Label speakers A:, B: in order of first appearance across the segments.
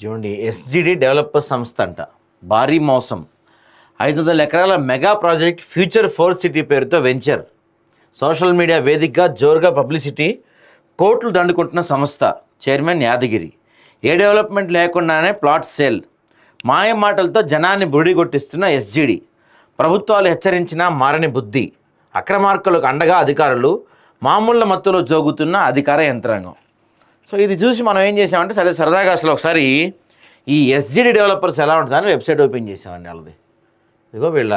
A: చూడండి SGD developer సంస్థ అంట. భారీ మోసం. ఐదు వందల ఎకరాల mega project future four city పేరుతో వెంచర్. సోషల్ మీడియా వేదికగా జోరుగా పబ్లిసిటీ కోట్లు దండుకుంటున్న సంస్థ చైర్మన్ యాదగిరి. ఏ డెవలప్మెంట్ లేకుండానే ప్లాట్ సేల్. మాయ మాటలతో జనాన్ని బుడి కొట్టిస్తున్న ఎస్జిడి ప్రభుత్వాలు హెచ్చరించినా మారని బుద్ధి. అక్రమార్కులకు అండగా అధికారులు మామూళ్ళ మత్తులో జోగుతున్న అధికార యంత్రాంగం. సో ఇది చూసి మనం ఏం చేసామంటే సరే సరదాగా అసలు ఒకసారి ఈ ఎస్జిడి డెవలపర్స్ ఎలా ఉంటుందని వెబ్సైట్ ఓపెన్ చేసామండి వాళ్ళది. ఇదిగో వీళ్ళ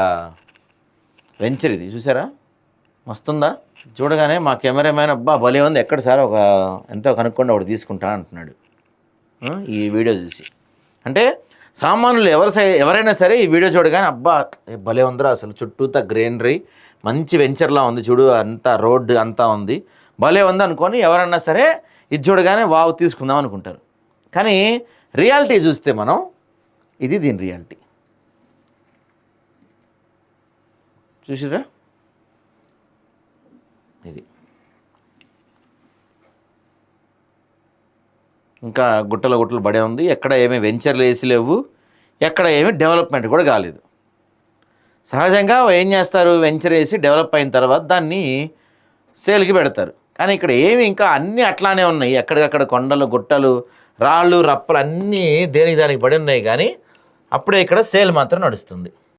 A: వెంచర్ ఇది చూసారా? మస్తుందా? చూడగానే మా కెమెరామ్యాన్ అబ్బా భలే ఉంది ఎక్కడ సార్ ఒక ఎంతో కనుక్కోండి ఒకటి తీసుకుంటా అంటున్నాడు. ఈ వీడియో చూసి. అంటే సామాన్యులు ఎవరు సై- ఎవరైనా సరే ఈ వీడియో చూడగానే అబ్బా భలే ఉందిరా అసలు చుట్టూతా గ్రీనరీ మంచి వెంచర్లా ఉంది చూడు అంతా రోడ్డు అంతా ఉంది భలే ఉంది అనుకొని ఎవరన్నా సరే ఇది చూడగానే వావ్ తీసుకుందాం అనుకుంటారు. కానీ రియాలిటీ చూస్తే మనం ఇది దీని రియాలిటీ. చూసిరా ఇది. ఇంకా గుట్టల గుట్టలు పడే ఉంది. ఎక్కడ ఏమీ వెంచర్లు వేసి లేవు. ఎక్కడ ఏమీ డెవలప్మెంట్ కూడా కాలేదు. సహజంగా ఏం చేస్తారు? వెంచర్ వేసి డెవలప్ అయిన తర్వాత దాన్ని సేల్కి పెడతారు. కానీ ఇక్కడ ఏమి ఇంకా అన్నీ అట్లానే ఉన్నాయి. ఎక్కడికక్కడ కొండలు గుట్టలు రాళ్ళు రప్పలు అన్నీ దేనికి దానికి పడి ఉన్నాయి కానీ అప్పుడే ఇక్కడ సేల్ మాత్రం నడుస్తుంది.